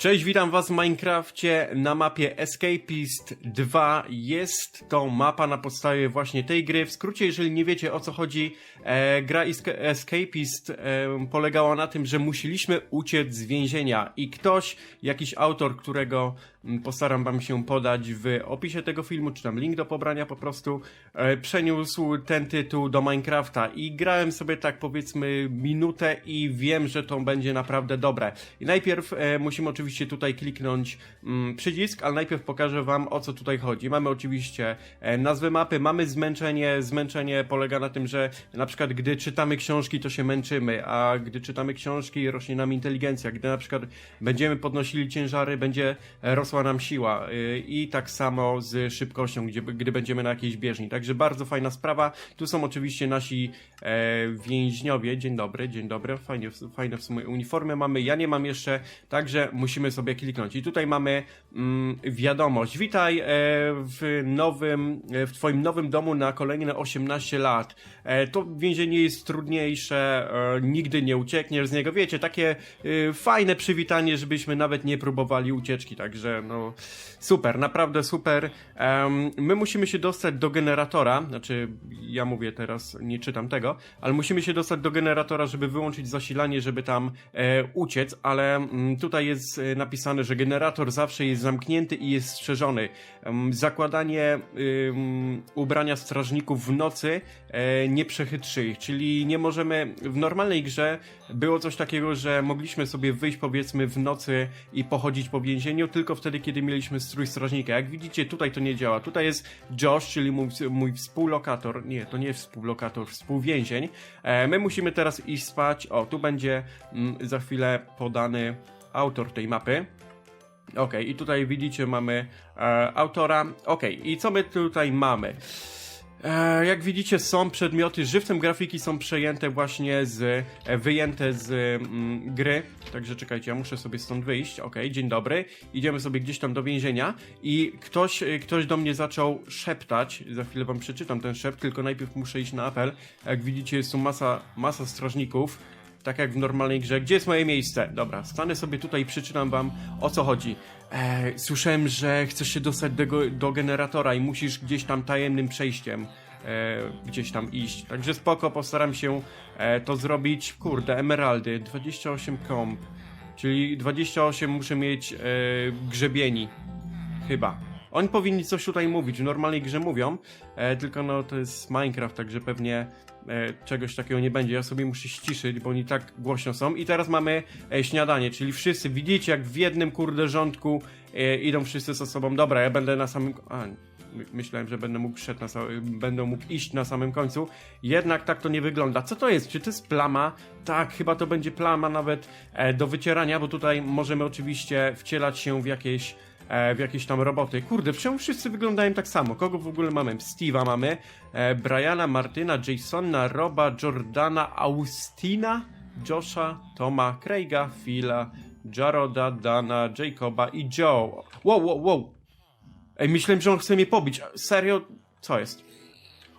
Cześć, witam was w Minecrafcie na mapie Escapist 2. Jest to mapa na podstawie właśnie tej gry. W skrócie, jeżeli nie wiecie o co chodzi, e, gra Esca- Escapist e, polegała na tym, że musieliśmy uciec z więzienia i ktoś, jakiś autor, którego postaram wam się podać w opisie tego filmu, czy tam link do pobrania po prostu, e, przeniósł ten tytuł do Minecrafta i grałem sobie tak powiedzmy minutę i wiem, że to będzie naprawdę dobre. I najpierw e, musimy oczywiście tutaj kliknąć mm, przycisk, ale najpierw pokażę wam o co tutaj chodzi. Mamy oczywiście e, nazwę mapy, mamy zmęczenie. Zmęczenie polega na tym, że na przykład gdy czytamy książki, to się męczymy, a gdy czytamy książki, rośnie nam inteligencja. Gdy na przykład będziemy podnosili ciężary, będzie e, rosła nam siła. E, I tak samo z szybkością, gdzie, gdy będziemy na jakiejś bieżni. Także bardzo fajna sprawa. Tu są oczywiście nasi e, więźniowie. Dzień dobry, dzień dobry. Fajnie, fajne w sumie uniformy mamy. Ja nie mam jeszcze, także musimy sobie kliknąć. I tutaj mamy mm, wiadomość. Witaj e, w nowym, e, w twoim nowym domu na kolejne 18 lat. E, to więzienie jest trudniejsze, e, nigdy nie uciekniesz z niego. Wiecie, takie e, fajne przywitanie, żebyśmy nawet nie próbowali ucieczki. Także no super, naprawdę super. Em, my musimy się dostać do generatora, znaczy ja mówię teraz, nie czytam tego, ale musimy się dostać do generatora, żeby wyłączyć zasilanie, żeby tam e, uciec, ale mm, tutaj jest e, napisane, że generator zawsze jest zamknięty i jest strzeżony. Em, zakładanie ym, ubrania strażników w nocy e, nie przechytrzy ich, czyli nie możemy, w normalnej grze było coś takiego, że mogliśmy sobie wyjść powiedzmy w nocy i pochodzić po więzieniu, tylko wtedy, kiedy mieliśmy strój strażnika. Jak widzicie, tutaj to nie działa. Tutaj jest Josh, czyli mój, mój współlokator. Nie, to nie współlokator, współwięzień. E, my musimy teraz iść spać. O, tu będzie mm, za chwilę podany autor tej mapy. Ok, i tutaj widzicie, mamy e, autora. Ok, i co my tutaj mamy? E, jak widzicie, są przedmioty, żywcem grafiki są przejęte właśnie z, e, wyjęte z mm, gry. Także czekajcie, ja muszę sobie stąd wyjść. Ok, dzień dobry. Idziemy sobie gdzieś tam do więzienia i ktoś, e, ktoś do mnie zaczął szeptać. Za chwilę wam przeczytam ten szept, tylko najpierw muszę iść na apel. Jak widzicie, jest tu masa, masa strażników. Tak jak w normalnej grze. Gdzie jest moje miejsce? Dobra, stanę sobie tutaj i przeczytam wam o co chodzi. E, słyszałem, że chcesz się dostać do, do generatora i musisz gdzieś tam tajemnym przejściem e, gdzieś tam iść. Także spoko, postaram się e, to zrobić. Kurde, emeraldy, 28 komp. Czyli 28 muszę mieć e, grzebieni. Chyba. Oni powinni coś tutaj mówić, w normalnej grze mówią, e, tylko no to jest Minecraft, także pewnie e, czegoś takiego nie będzie. Ja sobie muszę ściszyć, bo oni tak głośno są. I teraz mamy e, śniadanie, czyli wszyscy widzicie, jak w jednym kurde rządku e, idą wszyscy ze sobą. Dobra, ja będę na samym. A, my- myślałem, że będę mógł na sa- będę mógł iść na samym końcu. Jednak tak to nie wygląda. Co to jest? Czy to jest plama? Tak, chyba to będzie plama nawet e, do wycierania, bo tutaj możemy oczywiście wcielać się w jakieś w jakieś tam roboty. Kurde, czemu wszyscy wyglądają tak samo? Kogo w ogóle mamy? Steve'a mamy, e, Briana, Martyna, Jasona, Roba, Jordana, Austina, Josha, Toma, Craiga, Phila, Jaroda, Dana, Jacoba i Joe. Wow, wow, wow. Ej, myślałem, że on chce mnie pobić. Serio? Co jest?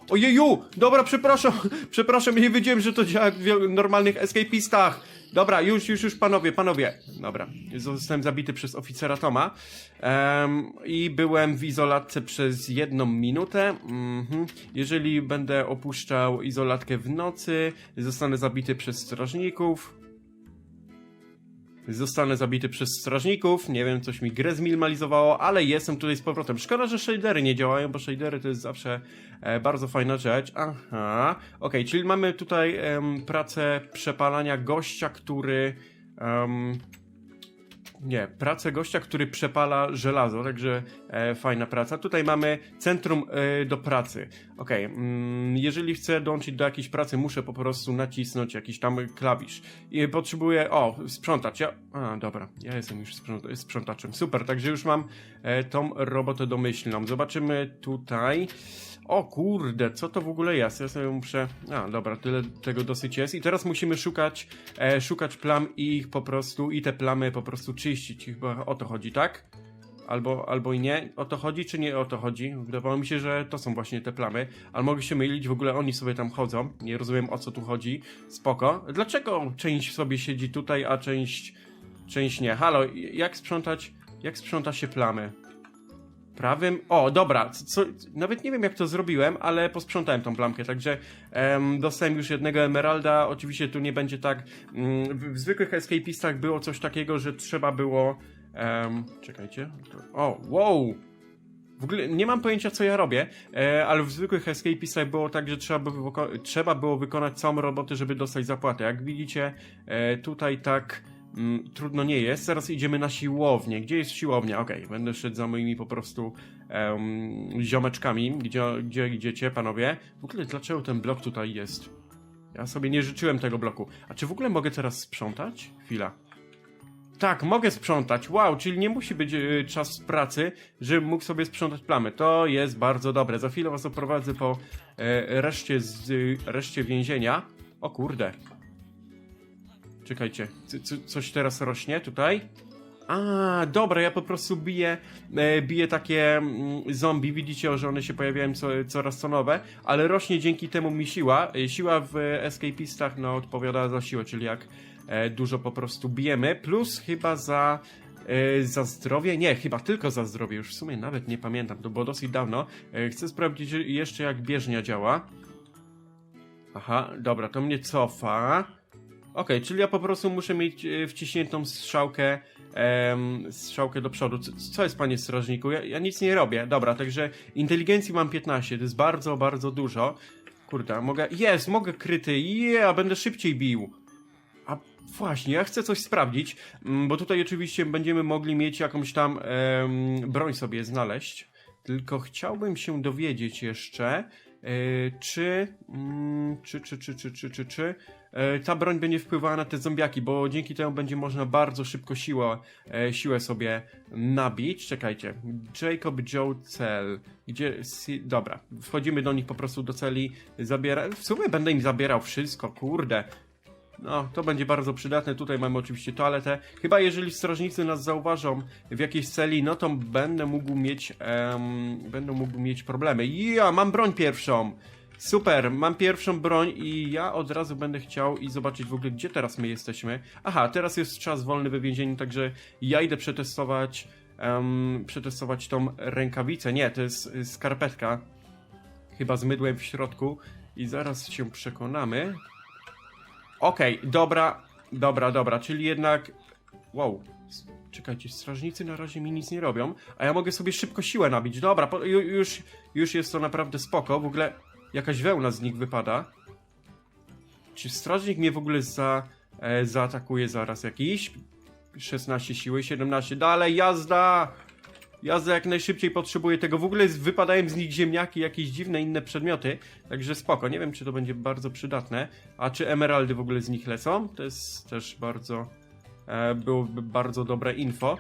Ojeju! Dobra, przepraszam, przepraszam, nie wiedziałem, że to działa w normalnych escapistach. Dobra, już, już, już, panowie, panowie. Dobra, zostałem zabity przez oficera Toma Em, i byłem w izolatce przez jedną minutę. Mhm. Jeżeli będę opuszczał izolatkę w nocy, zostanę zabity przez strażników. Zostanę zabity przez strażników. Nie wiem, coś mi grę zminimalizowało, ale jestem tutaj z powrotem. Szkoda, że shadery nie działają, bo shadery to jest zawsze e, bardzo fajna rzecz. Aha. Okej, czyli mamy tutaj pracę przepalania gościa, który. em, nie, pracę gościa, który przepala żelazo, także e, fajna praca. Tutaj mamy centrum e, do pracy. Okej, mm, jeżeli chcę dołączyć do jakiejś pracy, muszę po prostu nacisnąć jakiś tam klawisz. I potrzebuję, o, sprzątacz. Ja, a, dobra, ja jestem już sprząt- sprzątaczem. Super, także już mam e, tą robotę domyślną. Zobaczymy tutaj. O kurde, co to w ogóle jest? Ja sobie muszę. A, dobra, tyle tego dosyć jest. I teraz musimy szukać, e, szukać plam i ich po prostu, i te plamy po prostu czyścić. Chyba o to chodzi, tak? Albo, albo i nie. O to chodzi, czy nie o to chodzi? Wydawało mi się, że to są właśnie te plamy. Ale mogę się mylić, w ogóle oni sobie tam chodzą. Nie rozumiem o co tu chodzi. Spoko. Dlaczego część sobie siedzi tutaj, a część część nie. Halo, jak sprzątać, jak sprząta się plamy? Prawym, o dobra, co, nawet nie wiem jak to zrobiłem, ale posprzątałem tą plamkę, także em, dostałem już jednego emeralda, oczywiście tu nie będzie tak, mm, w, w zwykłych escapistach było coś takiego, że trzeba było, em, czekajcie, o, wow, w ogóle nie mam pojęcia, co ja robię, e, ale w zwykłych escapistach było tak, że trzeba, by trzeba było wykonać całą robotę, żeby dostać zapłatę. Jak widzicie, e, tutaj tak mm, trudno nie jest. Teraz idziemy na siłownię. Gdzie jest siłownia? Okej, będę szedł za moimi po prostu em, ziomeczkami. Gdzie, gdzie idziecie, panowie? W ogóle dlaczego ten blok tutaj jest? Ja sobie nie życzyłem tego bloku. A czy w ogóle mogę teraz sprzątać? Chwila. Tak, mogę sprzątać. Wow, czyli nie musi być e, czas pracy, żebym mógł sobie sprzątać plamy. To jest bardzo dobre. Za chwilę was oprowadzę po e, reszcie, z, reszcie więzienia. O kurde. Czekajcie, c- c- coś teraz rośnie tutaj? A, dobra, ja po prostu biję, e, biję takie mm, zombie, widzicie, że one się pojawiają co, coraz co nowe, ale rośnie dzięki temu mi siła. E, Siła w escapistach, no, odpowiada za siłę, czyli jak e, dużo po prostu bijemy, plus chyba za, e, za zdrowie, nie, chyba tylko za zdrowie, już w sumie nawet nie pamiętam, to było dosyć dawno. E, chcę sprawdzić jeszcze jak bieżnia działa. Aha, dobra, to mnie cofa. Okej, czyli ja po prostu muszę mieć e, wciśniętą strzałkę, em, strzałkę do przodu. Co, jest, panie strażniku? Ja, ja nic nie robię. Dobra, także inteligencji mam 15, to jest bardzo, bardzo dużo. Kurde, mogę... Jest, mogę kryty, yeah, będę szybciej bił. A właśnie, ja chcę coś sprawdzić, mm, bo tutaj oczywiście będziemy mogli mieć jakąś tam em, broń sobie znaleźć. Tylko chciałbym się dowiedzieć jeszcze, e, czy, mm, czy, czy, czy, czy, czy, czy, czy e, ta broń będzie wpływała na te zombiaki, bo dzięki temu będzie można bardzo szybko siłę, e, siłę sobie nabić. Czekajcie, Jacob Joe Cell, gdzie, dobra, wchodzimy do nich po prostu do celi, zabiera, w sumie będę im zabierał wszystko, kurde. No, to będzie bardzo przydatne. Tutaj mamy oczywiście toaletę. Chyba jeżeli strażnicy nas zauważą w jakiejś celi, no to będę mógł mieć, em, będę mógł mieć problemy. Ja, mam broń pierwszą! Super, mam pierwszą broń i ja od razu będę chciał i zobaczyć w ogóle, gdzie teraz my jesteśmy. Aha, teraz jest czas wolny we więzieniu, także ja idę przetestować, em, przetestować tą rękawicę. Nie, to jest y, skarpetka. Chyba z mydłem w środku i zaraz się przekonamy. Okej, dobra, dobra, dobra, czyli jednak... Wow, czekajcie, strażnicy na razie mi nic nie robią, a ja mogę sobie szybko siłę nabić. Dobra, po, ju, już, już jest to naprawdę spoko, w ogóle jakaś wełna z nich wypada. Czy strażnik mnie w ogóle za, e, zaatakuje zaraz jakiś? 16 siły, 17, dalej, jazda! Jazda jak najszybciej potrzebuję tego. W ogóle wypadają z nich ziemniaki, jakieś dziwne inne przedmioty. Także spoko. Nie wiem, czy to będzie bardzo przydatne. A czy emeraldy w ogóle z nich lecą? To jest też bardzo. E, byłoby bardzo dobre info.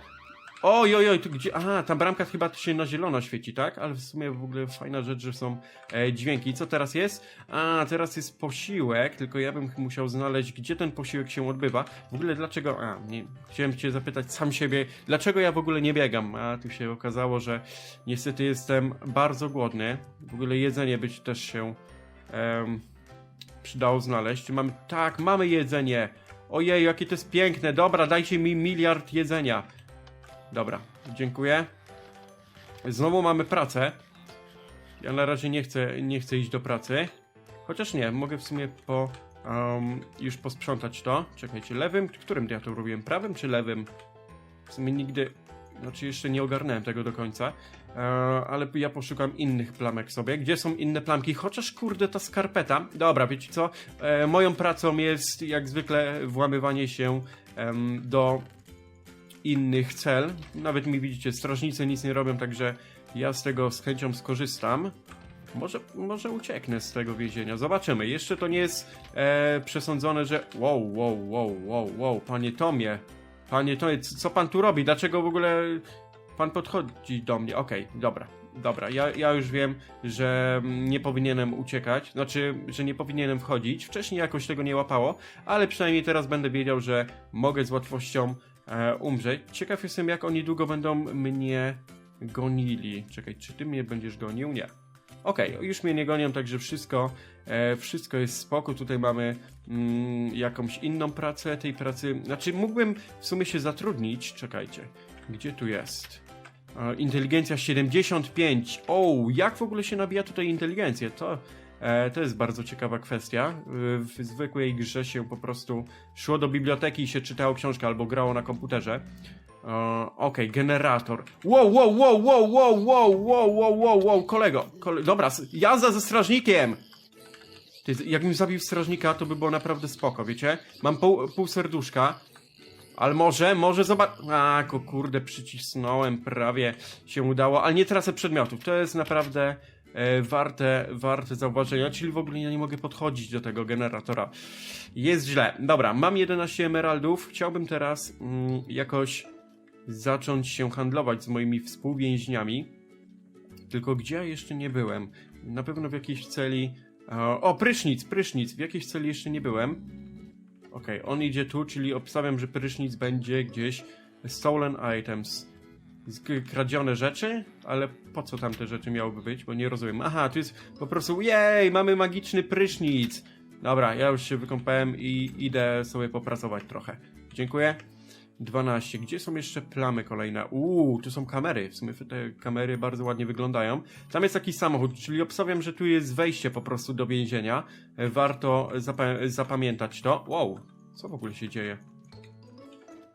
Oj, oj, oj, tu gdzie. Aha, ta bramka chyba tu się na zielono świeci, tak? Ale w sumie w ogóle fajna rzecz, że są e, dźwięki. Co teraz jest? A, teraz jest posiłek, tylko ja bym musiał znaleźć, gdzie ten posiłek się odbywa. W ogóle dlaczego. A, nie. Chciałem cię zapytać sam siebie, dlaczego ja w ogóle nie biegam? A tu się okazało, że niestety jestem bardzo głodny. W ogóle jedzenie być też się em, przydało znaleźć. Mamy. Tak, mamy jedzenie. Ojej, jakie to jest piękne. Dobra, dajcie mi miliard jedzenia. Dobra, dziękuję. Znowu mamy pracę. Ja na razie nie chcę, nie chcę iść do pracy. Chociaż nie, mogę w sumie po, um, już posprzątać to. Czekajcie, lewym? Którym ja to robiłem? Prawym czy lewym? W sumie nigdy, znaczy jeszcze nie ogarnąłem tego do końca. E, ale ja poszukam innych plamek sobie. Gdzie są inne plamki? Chociaż kurde, ta skarpeta. Dobra, wiecie co? E, moją pracą jest jak zwykle włamywanie się do innych cel. Nawet mi widzicie, strażnicy nic nie robią, także ja z tego z chęcią skorzystam. Może, może ucieknę z tego więzienia. Zobaczymy. Jeszcze to nie jest e, przesądzone, że. Wow, wow, wow, wow, wow, panie Tomie. Panie Tomie, co pan tu robi? Dlaczego w ogóle pan podchodzi do mnie? Okej, dobra. Dobra, ja, ja już wiem, że nie powinienem uciekać, znaczy, że nie powinienem wchodzić. Wcześniej jakoś tego nie łapało, ale przynajmniej teraz będę wiedział, że mogę z łatwością umrzeć. Ciekaw jestem, jak oni długo będą mnie gonili. Czekaj, czy ty mnie będziesz gonił? Nie. Okej, już mnie nie gonią, także wszystko, e, wszystko jest spoko. Tutaj mamy mm, jakąś inną pracę. Tej pracy, znaczy mógłbym w sumie się zatrudnić. Czekajcie, gdzie tu jest? E, inteligencja 75. O, jak w ogóle się nabija tutaj inteligencję? To, e, to jest bardzo ciekawa kwestia. E, W zwykłej grze się po prostu szło do biblioteki i się czytało książkę albo grało na komputerze. E, Okej, generator. Wow, wow, wow, wow, wow, wow, wow, wow, wow, wow, kolego. Kole... Dobra, jazda ze strażnikiem! Ty, jakbym zabił strażnika, to by było naprawdę spoko, wiecie? Mam pół, pół serduszka, ale może, może zobacz... A, kurde, przycisnąłem, prawie się udało, ale nie tracę przedmiotów. To jest naprawdę e, warte, warte zauważenia, czyli w ogóle ja nie mogę podchodzić do tego generatora. Jest źle. Dobra, mam 11 emeraldów. Chciałbym teraz mm, jakoś zacząć się handlować z moimi współwięźniami. Tylko gdzie ja jeszcze nie byłem? Na pewno w jakiejś celi... e, O, prysznic, prysznic. W jakiejś celi jeszcze nie byłem. Okej, on idzie tu, czyli obstawiam, że prysznic będzie gdzieś stolen items. Kradzione rzeczy? Ale po co tam te rzeczy miałyby być? Bo nie rozumiem. Aha, tu jest po prostu jej, mamy magiczny prysznic. Dobra, ja już się wykąpałem i idę sobie popracować trochę. Dziękuję. 12. Gdzie są jeszcze plamy kolejne? Uuu, tu są kamery. W sumie te kamery bardzo ładnie wyglądają. Tam jest taki samochód, czyli obstawiam, że tu jest wejście po prostu do więzienia. E, Warto zapa- zapamiętać to. Wow, co w ogóle się dzieje?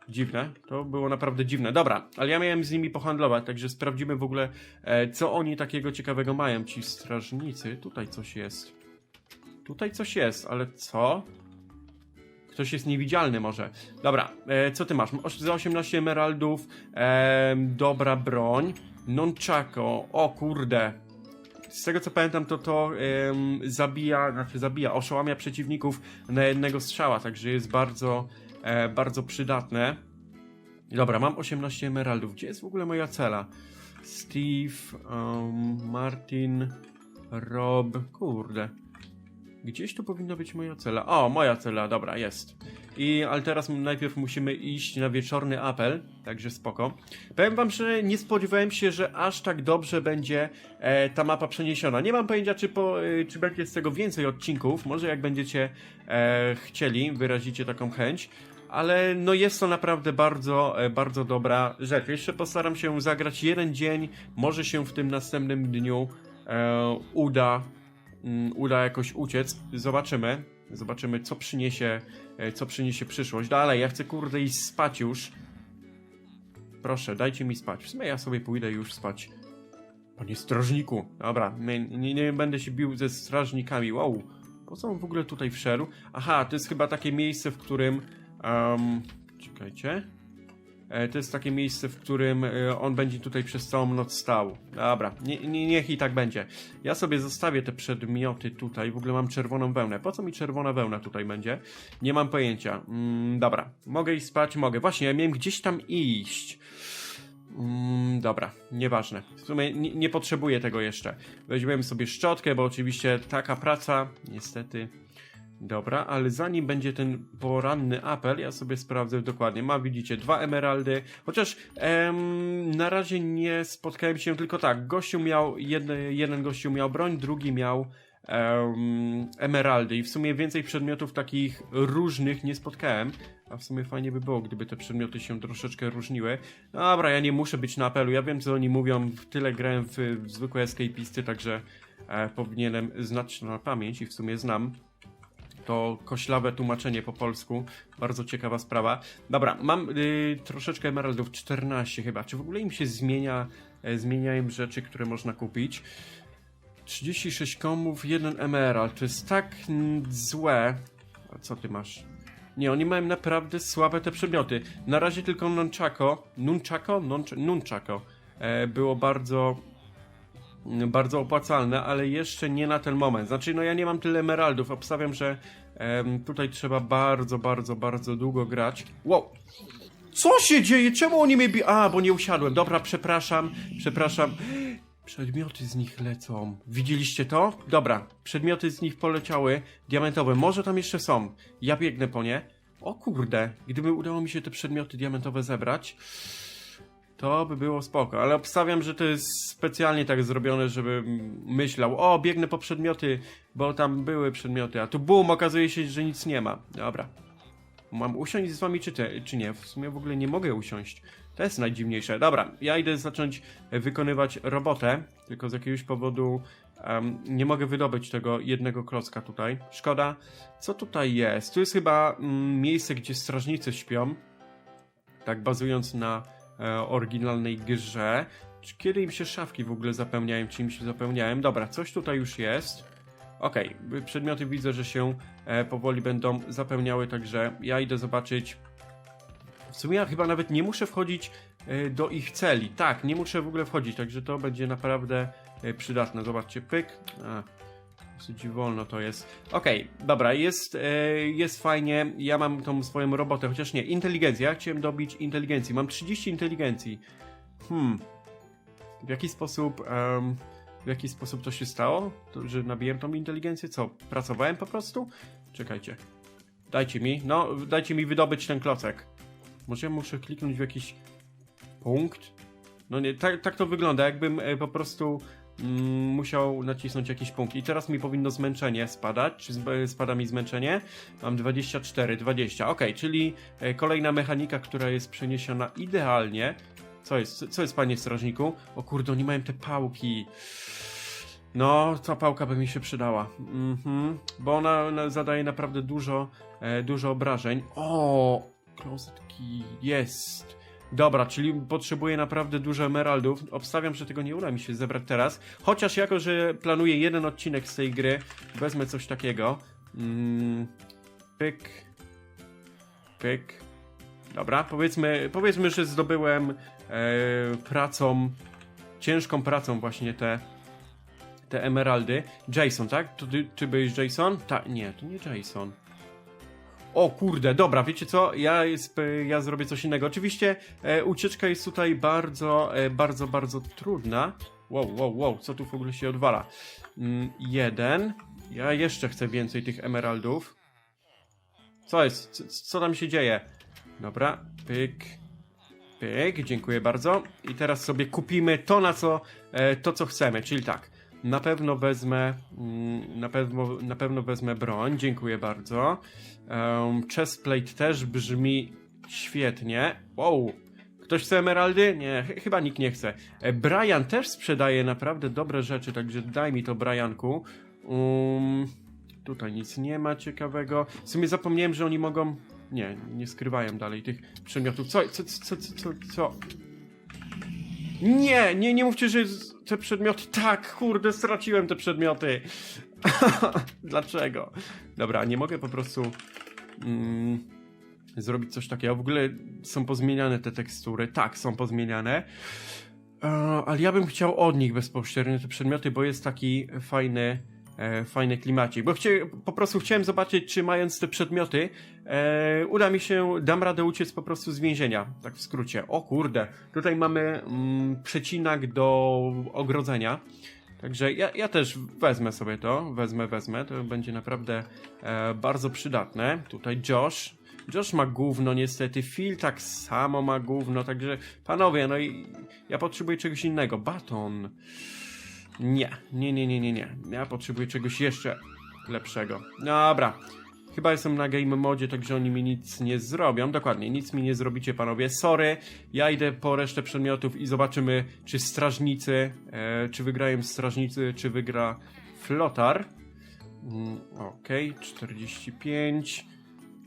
Dziwne, to było naprawdę dziwne. Dobra, ale ja miałem z nimi pohandlować, także sprawdzimy w ogóle, e, co oni takiego ciekawego mają. Ci strażnicy, tutaj coś jest. Tutaj coś jest, ale co? Ktoś jest niewidzialny może. Dobra, e, co ty masz? Za 18 emeraldów, e, dobra broń, nonchako, o kurde. Z tego co pamiętam, to to em, zabija, znaczy zabija, oszołamia przeciwników na jednego strzała, także jest bardzo, e, bardzo przydatne. Dobra, mam 18 emeraldów. Gdzie jest w ogóle moja cela? Steve, em, Martin, Rob, kurde. Gdzieś tu powinna być moja cela. O, moja cela, dobra, jest. I, ale teraz najpierw musimy iść na wieczorny apel, także spoko. Powiem wam, że nie spodziewałem się, że aż tak dobrze będzie e, ta mapa przeniesiona. Nie mam pojęcia, czy, po, e, czy będzie z tego więcej odcinków. Może jak będziecie e, chcieli, wyrazicie taką chęć. Ale no jest to naprawdę bardzo, e, bardzo dobra rzecz. Jeszcze postaram się zagrać jeden dzień. Może się w tym następnym dniu e, uda mm, uda jakoś uciec. Zobaczymy. Zobaczymy, co przyniesie, e, co przyniesie przyszłość. Dalej, ja chcę kurde iść spać już. Proszę, dajcie mi spać. W sumie ja sobie pójdę już spać. Panie strażniku. Dobra, nie, nie, nie będę się bił ze strażnikami. Wow. Po co on w ogóle tutaj wszedł? Aha, to jest chyba takie miejsce, w którym... Um, czekajcie. E, To jest takie miejsce, w którym e, on będzie tutaj przez całą noc stał. Dobra, nie, nie, niech i tak będzie. Ja sobie zostawię te przedmioty tutaj. W ogóle mam czerwoną wełnę. Po co mi czerwona wełna tutaj będzie? Nie mam pojęcia. Mm, dobra, mogę iść spać? Mogę. Właśnie, ja miałem gdzieś tam iść. Mm, dobra, nieważne. W sumie nie, nie potrzebuję tego jeszcze. Weźmiemy sobie szczotkę, bo oczywiście taka praca, niestety. Dobra, ale zanim będzie ten poranny apel, ja sobie sprawdzę dokładnie. Ma, widzicie, dwa emeraldy. Chociaż em, na razie nie spotkałem się, tylko tak, gościu miał, jedne, jeden gościu miał broń, drugi miał em, emeraldy i w sumie więcej przedmiotów takich różnych nie spotkałem. A w sumie fajnie by było, gdyby te przedmioty się troszeczkę różniły. Dobra, ja nie muszę być na apelu, ja wiem co oni mówią, tyle grałem w, w zwykłe escapisty, także e, powinienem znać to na pamięć i w sumie znam to koślawe tłumaczenie po polsku. Bardzo ciekawa sprawa. Dobra, mam y, troszeczkę emeraldów, 14 chyba. Czy w ogóle im się zmienia, e, zmieniają rzeczy, które można kupić? 36 komów, 1 emerald. To jest tak złe. A co ty masz? Nie, oni mają naprawdę słabe te przedmioty. Na razie tylko nunchako, nunchako, Nunch- nunchako e, było bardzo bardzo opłacalne, ale jeszcze nie na ten moment. Znaczy, no ja nie mam tyle emeraldów. Obstawiam, że tutaj trzeba bardzo, bardzo, bardzo długo grać. Wow! Co się dzieje? Czemu oni mnie bi... A, bo nie usiadłem. Dobra, przepraszam, przepraszam. Przedmioty z nich lecą. Widzieliście to? Dobra, przedmioty z nich poleciały. Diamentowe. Może tam jeszcze są. Ja biegnę po nie. O kurde, gdyby udało mi się te przedmioty diamentowe zebrać. To by było spoko, ale obstawiam, że to jest specjalnie tak zrobione, żeby myślał, o, biegnę po przedmioty, bo tam były przedmioty, a tu bum, okazuje się, że nic nie ma. Dobra. Mam usiąść z wami, czy, te, czy nie? W sumie w ogóle nie mogę usiąść. To jest najdziwniejsze. Dobra, ja idę zacząć wykonywać robotę, tylko z jakiegoś powodu em, nie mogę wydobyć tego jednego klocka tutaj. Szkoda. Co tutaj jest? Tu jest chyba mm, miejsce, gdzie strażnicy śpią. Tak bazując na oryginalnej grze. Kiedy im się szafki w ogóle zapełniają, czy im się zapełniają? Dobra, coś tutaj już jest. Okej, przedmioty widzę, że się e, powoli będą zapełniały, także ja idę zobaczyć. W sumie ja chyba nawet nie muszę wchodzić e, do ich celi. Tak, nie muszę w ogóle wchodzić, także to będzie naprawdę e, przydatne. Zobaczcie, pyk. A, dosyć wolno to jest. Okej, dobra, jest, e, jest fajnie. Ja mam tą swoją robotę, chociaż nie, inteligencja. Ja chciałem dobić inteligencji. Mam 30 inteligencji. Hmm. W jaki sposób. em, w jaki sposób to się stało? To, że nabiłem tą inteligencję? Co? Pracowałem po prostu? Czekajcie. Dajcie mi, no, dajcie mi wydobyć ten klocek. Może muszę kliknąć w jakiś punkt? No nie, tak, tak to wygląda, jakbym e, po prostu musiał nacisnąć jakiś punkt. I teraz mi powinno zmęczenie spadać. Spada mi zmęczenie? Mam 24, 20. Ok, czyli e, kolejna mechanika, która jest przeniesiona idealnie. Co jest, co jest panie strażniku? O kurde, oni mają te pałki. No, ta pałka by mi się przydała. Mhm. Bo ona, ona zadaje naprawdę dużo, e, dużo obrażeń. O, closet key, jest. Dobra, czyli potrzebuję naprawdę dużo emeraldów. Obstawiam, że tego nie uda mi się zebrać teraz. Chociaż jako, że planuję jeden odcinek z tej gry, wezmę coś takiego. Mm, pyk. Pyk. Dobra, powiedzmy, powiedzmy że zdobyłem e, pracą, ciężką pracą właśnie te, te emeraldy. Jason, tak? To ty, ty byłeś Jason? Tak, nie, to nie Jason. O kurde, dobra, wiecie co? Ja, jest, e, ja zrobię coś innego. Oczywiście e, ucieczka jest tutaj bardzo, e, bardzo, bardzo trudna. Wow, wow, wow, co tu w ogóle się odwala? Mm, jeden. Ja jeszcze chcę więcej tych emeraldów. Co jest? Co, co tam się dzieje? Dobra, pyk, pyk, dziękuję bardzo. I teraz sobie kupimy to, na co, e, to, co chcemy, czyli tak. Na pewno wezmę, mm, na pewno, na pewno wezmę broń, dziękuję bardzo. Um, chestplate też brzmi świetnie. Wow, ktoś chce emeraldy? Nie, ch chyba nikt nie chce. E, Brian też sprzedaje naprawdę dobre rzeczy, także daj mi to, Brianku. Um, tutaj nic nie ma ciekawego. W sumie zapomniałem, że oni mogą... Nie, nie skrywają dalej tych przedmiotów. Co, co, co, co, co, co? Nie, nie, nie mówcie, że te przedmioty... Tak, kurde, straciłem te przedmioty. Dlaczego? Dobra, nie mogę po prostu mm, zrobić coś takiego. W ogóle są pozmieniane te tekstury. Tak, są pozmieniane. E, ale ja bym chciał od nich bezpośrednio te przedmioty, bo jest taki fajny, e, fajny klimacik. Bo po prostu chciałem zobaczyć, czy mając te przedmioty, e, uda mi się, dam radę uciec po prostu z więzienia. Tak w skrócie. O kurde, tutaj mamy mm, przecinak do ogrodzenia. Także ja, ja też wezmę sobie to, wezmę, wezmę, to będzie naprawdę e, bardzo przydatne. Tutaj Josh, Josh ma gówno niestety, Phil tak samo ma gówno, także panowie, no i ja potrzebuję czegoś innego. Baton. Nie, nie, nie, nie, nie, nie. Ja potrzebuję czegoś jeszcze lepszego. Dobra. Chyba jestem na game modzie, także oni mi nic nie zrobią. Dokładnie, nic mi nie zrobicie, panowie. Sorry. Ja idę po resztę przedmiotów i zobaczymy, czy strażnicy, e, czy wygrają strażnicy, czy wygra flotar. Mm, Okej, 45.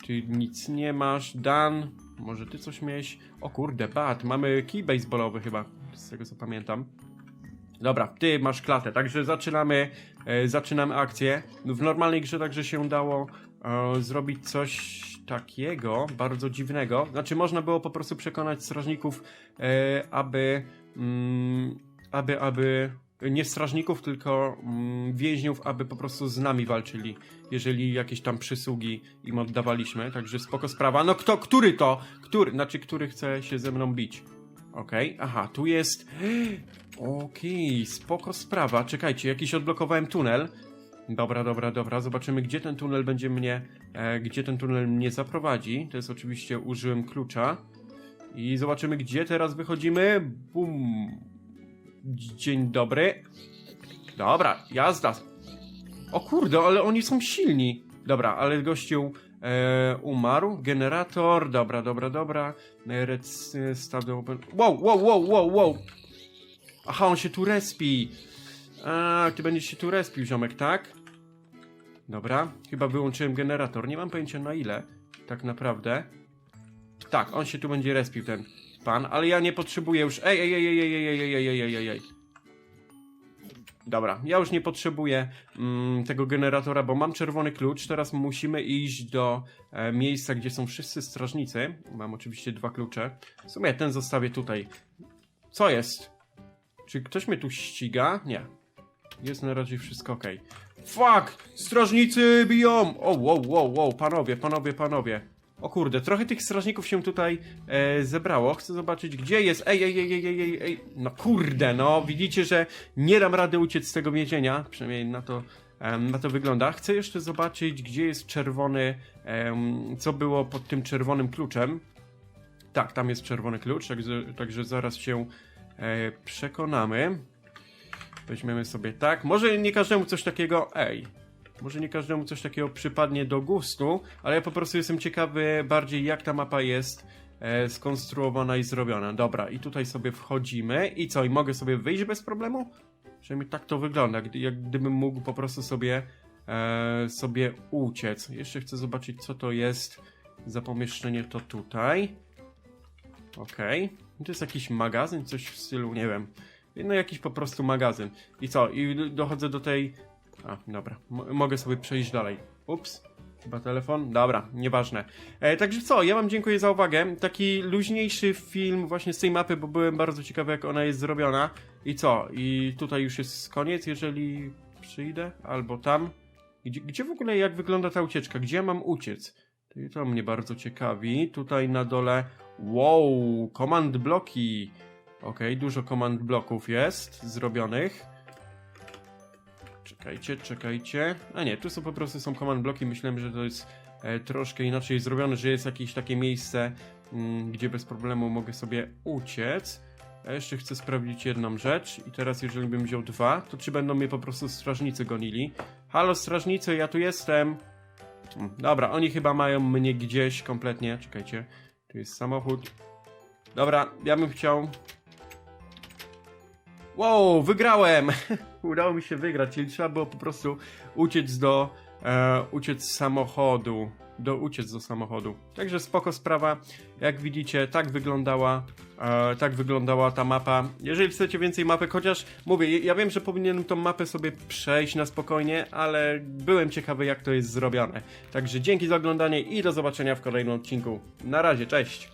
Ty nic nie masz. Dan, może ty coś miałeś? O kurde, bat, mamy kij baseballowy chyba, z tego co pamiętam. Dobra, ty masz klatę, także zaczynamy, e, zaczynamy akcję. W normalnej grze także się dało e, zrobić coś takiego, bardzo dziwnego. Znaczy można było po prostu przekonać strażników, e, aby, mm, aby, aby nie strażników, tylko mm, więźniów, aby po prostu z nami walczyli, jeżeli jakieś tam przysługi im oddawaliśmy, także spoko sprawa. No kto, który to? Który, znaczy który chce się ze mną bić? Okej, aha, tu jest... Okej, spoko sprawa. Czekajcie, jakiś odblokowałem tunel. Dobra, dobra, dobra. Zobaczymy, gdzie ten tunel będzie mnie... E, gdzie ten tunel mnie zaprowadzi. To jest oczywiście, użyłem klucza. I zobaczymy, gdzie teraz wychodzimy. Bum. Dzień dobry. Dobra, jazda. O kurde, ale oni są silni. Dobra, ale gościu e, umarł. Generator, dobra, dobra, dobra. E, Red e, start open. Wow, wow, wow, wow, wow. Aha, on się tu respi. A, ty będziesz się tu respił, ziomek, tak? Dobra, chyba wyłączyłem generator. Nie mam pojęcia na ile, tak naprawdę. Tak, on się tu będzie respił, ten pan, ale ja nie potrzebuję już... Ej, ej, ej, ej, ej, ej, ej, ej, ej, ej, ej. Dobra, ja już nie potrzebuję mm, tego generatora, bo mam czerwony klucz. Teraz musimy iść do e, miejsca, gdzie są wszyscy strażnicy. Mam oczywiście dwa klucze. W sumie ten zostawię tutaj. Co jest? Czy ktoś mnie tu ściga? Nie. Jest na razie wszystko ok. Fuck! Strażnicy biją! O, wow, wow, wow, panowie, panowie, panowie. O kurde, trochę tych strażników się tutaj e, zebrało. Chcę zobaczyć, gdzie jest. Ej, ej, ej, ej, ej, ej. No kurde, no. Widzicie, że nie dam rady uciec z tego więzienia. Przynajmniej na to, em, na to wygląda. Chcę jeszcze zobaczyć, gdzie jest czerwony, em, co było pod tym czerwonym kluczem. Tak, tam jest czerwony klucz, także, także zaraz się e, przekonamy. Weźmiemy sobie tak. Może nie każdemu coś takiego. Ej. Może nie każdemu coś takiego przypadnie do gustu, ale ja po prostu jestem ciekawy bardziej jak ta mapa jest e, skonstruowana i zrobiona. Dobra, i tutaj sobie wchodzimy. I co? I mogę sobie wyjść bez problemu? Przynajmniej tak to wygląda, gdy, jak gdybym mógł po prostu sobie, e, sobie uciec. Jeszcze chcę zobaczyć co to jest za pomieszczenie to tutaj. Okej. To jest jakiś magazyn, coś w stylu, nie wiem. No jakiś po prostu magazyn. I co? I dochodzę do tej... A, dobra. M mogę sobie przejść dalej. Ups. Chyba telefon? Dobra, nieważne. E, także co, ja wam dziękuję za uwagę. Taki luźniejszy film właśnie z tej mapy, bo byłem bardzo ciekawy jak ona jest zrobiona. I co? I tutaj już jest koniec, jeżeli przyjdę? Albo tam? Gdzie, gdzie w ogóle, jak wygląda ta ucieczka? Gdzie ja mam uciec? To, to mnie bardzo ciekawi. Tutaj na dole... Wow, command bloki. Okej, dużo command bloków jest zrobionych. Czekajcie, czekajcie. A nie, tu są po prostu są command bloki. Myślałem, że to jest e, troszkę inaczej zrobione, że jest jakieś takie miejsce, mm, gdzie bez problemu mogę sobie uciec. A jeszcze chcę sprawdzić jedną rzecz. I teraz, jeżeli bym wziął dwa, to czy będą mnie po prostu strażnicy gonili? Halo, strażnicy, ja tu jestem. Mm, Dobra, oni chyba mają mnie gdzieś kompletnie. Czekajcie, tu jest samochód. Dobra, ja bym chciał Wow, wygrałem! Udało mi się wygrać, czyli trzeba było po prostu uciec do e, uciec z samochodu. Do uciec do samochodu. Także spoko sprawa. Jak widzicie, tak wyglądała e, tak wyglądała ta mapa. Jeżeli chcecie więcej mapek, chociaż mówię, ja wiem, że powinienem tą mapę sobie przejść na spokojnie, ale byłem ciekawy jak to jest zrobione. Także dzięki za oglądanie i do zobaczenia w kolejnym odcinku. Na razie, cześć!